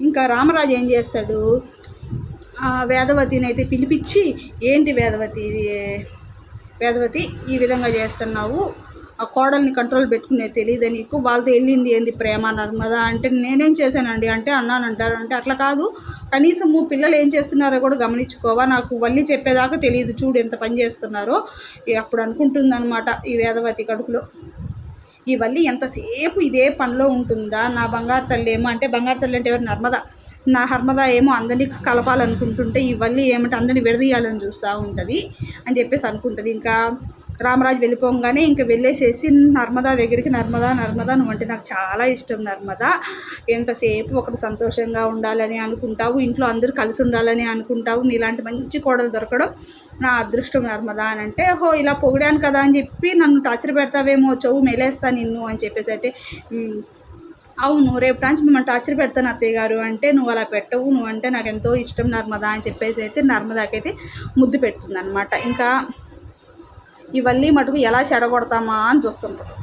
ఇంకా రామరాజు ఏం చేస్తాడు? ఆ వేదవతిని అయితే పిలిపించి ఏంటి వేదవతి ఇది? వేదవతి ఈ విధంగా చేస్తున్నావు. ఆ కోడల్ని కంట్రోల్ పెట్టుకునే తెలియదు నీకు? వాళ్ళతో వెళ్ళింది ఏంది ప్రేమ నర్మద? అంటే నేనేం చేశానండి? అంటే అన్నానంటారు. అంటే అట్లా కాదు. కనీసము పిల్లలు ఏం చేస్తున్నారో కూడా గమనించుకోవా. నాకు వల్లి చెప్పేదాకా తెలియదు చూడు ఎంత పని చేస్తున్నారో. అప్పుడు అనుకుంటుందన్నమాట ఈ వేదవతి కడుపులో. ఈ వల్లి ఎంతసేపు ఇదే పనిలో ఉంటుందా? నా బంగారు తల్లి ఏమో అంటే బంగారు తల్లి అంటే ఎవరు? నర్మద. నా హర్మద ఏమో అందరినీ కలపాలనుకుంటుంటే ఈ వల్లి ఏమంటే అందరినీ విడదీయాలని చూస్తూ ఉంటుంది అని చెప్పేసి అనుకుంటుంది. ఇంకా రామరాజు వెళ్ళిపోగానే ఇంకా వెళ్ళేసేసి నర్మదా దగ్గరికి నర్మదా నర్మదా నువ్వు అంటే నాకు చాలా ఇష్టం నర్మదా. ఎంతసేపు ఒకరు సంతోషంగా ఉండాలని అనుకుంటావు ఇంట్లో అందరూ కలిసి ఉండాలని అనుకుంటావు నీలాంటి మంచి కోడలు దొరకడం నా అదృష్టం నర్మదా అని అంటే హో ఇలా పొగిడాను కదా అని చెప్పి నన్ను టార్చర్ పెడతావేమో చెవు మెలేస్తా నిన్ను అని చెప్పేసి అంటే అవును రేపు నుంచి మిమ్మల్ని టార్చర్ పెడతాను అత్తయ్య గారు అంటే నువ్వు అలా పెట్టవు నువ్వు అంటే నాకు ఎంతో ఇష్టం నర్మదా అని చెప్పేసి అయితే నర్మదాకైతే ముద్దు పెడుతుంది అనమాట ఇంకా ఇవన్నీ మటుకు ఎలా చెడగొడతామా అని చూస్తుంటారు.